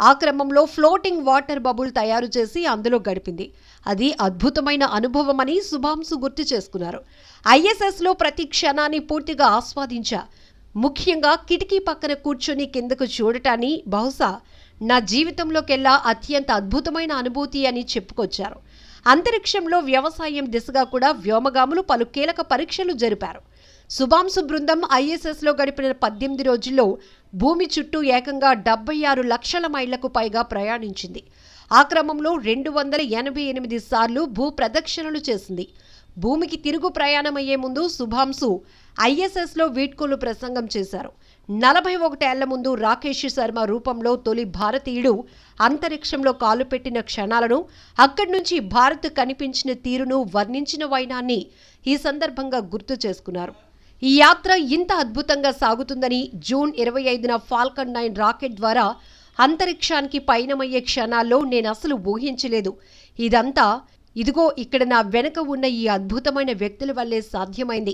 ఆ క్రమంలో floating water bubble తయారు చేసి అందులో గడిపింది. అది అద్భుతమైన అనుభవమని శుభాంశు గుర్తు చేసుకున్నారు. ఐఎస్ఎస్లో ప్రతి క్షణాన్ని పూర్తిగా ఆస్వాదించా. ముఖ్యంగా కిటికీ పక్కన కూర్చొని కిందకు చూడటాన్ని బహుశా నా జీవితంలోకెల్లా అత్యంత అద్భుతమైన అనుభూతి అని చెప్పుకొచ్చారు. అంతరిక్షంలో వ్యవసాయం దిశగా కూడా వ్యోమగాములు పలు కీలక పరీక్షలు జరిపారు. శుభాంశు బృందం ఐఎస్ఎస్లో గడిపిన పద్దెనిమిది రోజుల్లో భూమి చుట్టూ ఏకంగా డెబ్బై ఆరు లక్షల మైళ్ళకు పైగా ప్రయాణించింది. ఆ క్రమంలో రెండు వందల ఎనభై ఎనిమిది సార్లు భూ ప్రదక్షిణలు చేసింది. భూమికి తిరుగు ప్రయాణమయ్యే ముందు శుభాంశు ఐఎస్ఎస్లో వీడ్కోలు ప్రసంగం చేశారు. నలభై ఒకటేళ్ళ ముందు రాకేష్ శర్మ రూపంలో తొలి భారతీయుడు అంతరిక్షంలో కాలు పెట్టిన క్షణాలను అక్కడి నుంచి భారత్ కనిపించిన తీరును వర్ణించిన వైనాన్ని ఈ సందర్భంగా గుర్తు చేసుకున్నారు. ఈ యాత్ర ఇంత అద్భుతంగా సాగుతుందని జూన్ ఇరవై ఐదున ఫాల్కన్ నైన్ రాకెట్ ద్వారా అంతరిక్షానికి పయనమయ్యే క్షణాల్లో నేను అసలు ఊహించలేదు. ఇదంతా ఇదిగో ఇక్కడ నా వెనక ఉన్న ఈ అద్భుతమైన వ్యక్తుల వల్లే సాధ్యమైంది.